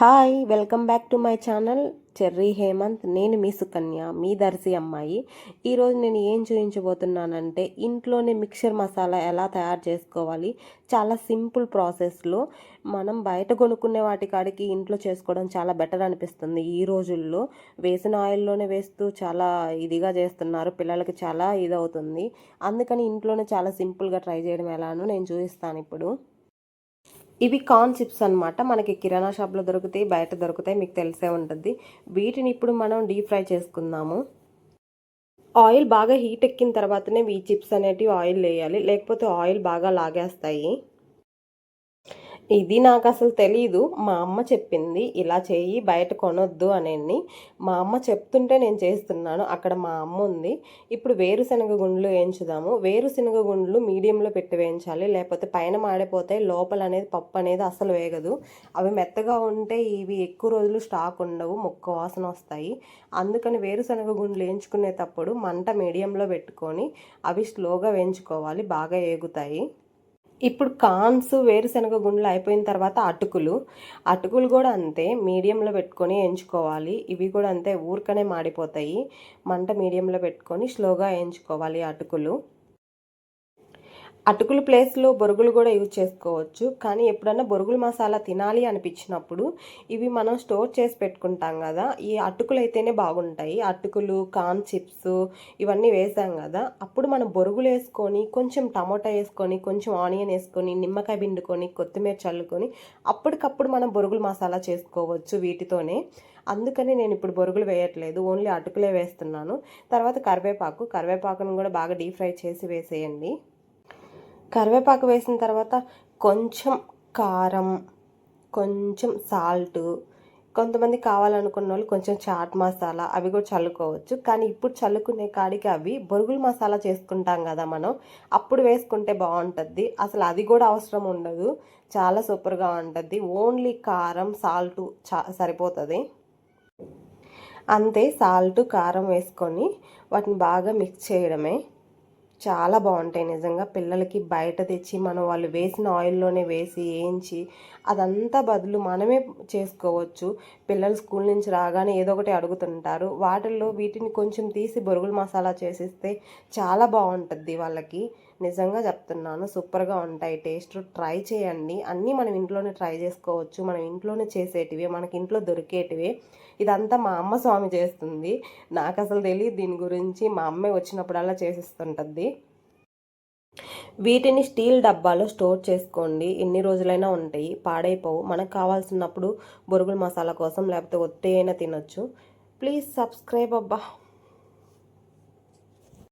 Hi welcome back to my channel Cherry Hemanth. నేను మీ సుకన్య మీ దర్శి అమ్మాయి. ఈరోజు నేను ఏం చూపించబోతున్నానంటే ఇంట్లోనే మిక్చర్ మసాలా ఎలా తయారు చేసుకోవాలి చాలా సింపుల్ ప్రాసెస్లో మనం బయట కొనుక్కునే వాటి కాడికి ఇంట్లో చేసుకోవడం చాలా బెటర్ అనిపిస్తుంది. ఈ రోజుల్లో వేసిన ఆయిల్లోనే వేస్తూ చాలా ఇదిగా చేస్తున్నారు పిల్లలకి చాలా ఇదవుతుంది. అందుకని ఇంట్లోనే చాలా సింపుల్గా ట్రై చేయడం ఎలానో నేను చూపిస్తాను ఇప్పుడు. ఇవి కార్న్ చిప్స్ అనమాట మనకి కిరాణా షాప్లో దొరుకుతాయి బయట దొరుకుతాయి మీకు తెలిసే ఉంటుంది. వీటిని ఇప్పుడు మనం డీప్ ఫ్రై చేసుకుందాము. ఆయిల్ బాగా హీట్ ఎక్కిన తర్వాతనే ఈ చిప్స్ అనేటివి ఆయిల్ వేయాలి. లేకపోతే ఆయిల్ బాగా లాగేస్తాయి. ఇది నాకు అసలు తెలీదు. మా అమ్మ చెప్పింది ఇలా చేయి బయట కొనొద్దు అనేది మా అమ్మ చెప్తుంటే నేను చేస్తున్నాను. అక్కడ మా అమ్మ ఉంది. ఇప్పుడు వేరుశనగ గుండ్లు వేయించుదాము. వేరుశనగ గుండ్లు మీడియంలో పెట్టి వేయించాలి. లేకపోతే పైన మాడిపోతే లోపల అనేది పప్పు అనేది అసలు వేగదు. అవి మెత్తగా ఉంటే ఇవి ఎక్కువ రోజులు స్టాక్ ఉండవు. మొక్క వాసన వస్తాయి. అందుకని వేరుశనగ గుండ్లు వేయించుకునేటప్పుడు మంట మీడియంలో పెట్టుకొని అవి స్లోగా వేయించుకోవాలి. బాగా ఏగుతాయి. ఇప్పుడు కాన్స్ వేరుశనగ గుండ్లు అయిపోయిన తర్వాత అటుకులు. అటుకులు కూడా అంతే మీడియంలో పెట్టుకొని ఎంచుకోవాలి. ఇవి కూడా అంతే ఊరికనే మాడిపోతాయి. మంట మీడియంలో పెట్టుకొని స్లోగా ఎంచుకోవాలి అటుకులు. అటుకులు ప్లేస్లో బొరుగులు కూడా యూజ్ చేసుకోవచ్చు. కానీ ఎప్పుడన్నా బొరుగులు మసాలా తినాలి అనిపించినప్పుడు ఇవి మనం స్టోర్ చేసి పెట్టుకుంటాం కదా ఈ అటుకులు అయితేనే బాగుంటాయి. అటుకులు కాన్ చిప్స్ ఇవన్నీ వేసాం కదా అప్పుడు మనం బొరుగులు వేసుకొని కొంచెం టమోటా వేసుకొని కొంచెం ఆనియన్ వేసుకొని నిమ్మకాయ పిండుకొని కొత్తిమీర చల్లుకొని అప్పటికప్పుడు మనం బొరుగులు మసాలా చేసుకోవచ్చు వీటితోనే. అందుకని నేను ఇప్పుడు బొరుగులు వేయట్లేదు ఓన్లీ అటుకులే వేస్తున్నాను. తర్వాత కరివేపాకు కరివేపాకును కూడా బాగా డీప్ ఫ్రై చేసి వేసేయండి. కరివేపాకు వేసిన తర్వాత కొంచెం కారం కొంచెం సాల్ట్ కొంతమంది కావాలనుకున్న వాళ్ళు కొంచెం చాట్ మసాలా అవి కూడా చల్లుకోవచ్చు. కానీ ఇప్పుడు చల్లుకునే కాడికి అవి బొరుగుల మసాలా చేసుకుంటాం కదా మనం అప్పుడు వేసుకుంటే బాగుంటుంది. అసలు అది కూడా అవసరం ఉండదు. చాలా సూపర్గా ఉంటుంది. ఓన్లీ కారం సాల్ట్ చా సరిపోతుంది. అంతే సాల్ట్ కారం వేసుకొని వాటిని బాగా మిక్స్ చేయడమే. చాలా బాగుంటాయి నిజంగా. పిల్లలకి బయట తెచ్చి మనం వాళ్ళు వేసిన ఆయిల్లోనే వేసి వేయించి అదంతా బదులు మనమే చేసుకోవచ్చు. పిల్లలు స్కూల్ నుంచి రాగానే ఏదో ఒకటి అడుగుతుంటారు. వాటిల్లో వీటిని కొంచెం తీసి బొరుగుల మసాలా చేసిస్తే చాలా బాగుంటుంది వాళ్ళకి. నిజంగా చెప్తున్నాను సూపర్గా ఉంటాయి. టేస్ట్ ట్రై చేయండి. అన్నీ మనం ఇంట్లోనే ట్రై చేసుకోవచ్చు. మనం ఇంట్లోనే చేసేటివి మనకి ఇంట్లో దొరికేటివి. ఇదంతా మా అమ్మ స్వామి చేస్తుంది. నాకు అసలు తెలియదు దీని గురించి. మా అమ్మే వచ్చినప్పుడల్లా చేసిస్తుంటుంది. వీటిని స్టీల్ డబ్బాలో స్టోర్ చేసుకోండి. ఎన్ని రోజులైనా ఉంటాయి. పాడైపోవు. మనకు కావాల్సినప్పుడు బొరుగుల మసాలా కోసం లేకపోతే ఒత్తి అయినా తినొచ్చు. ప్లీజ్ సబ్స్క్రైబ్ అబ్బా.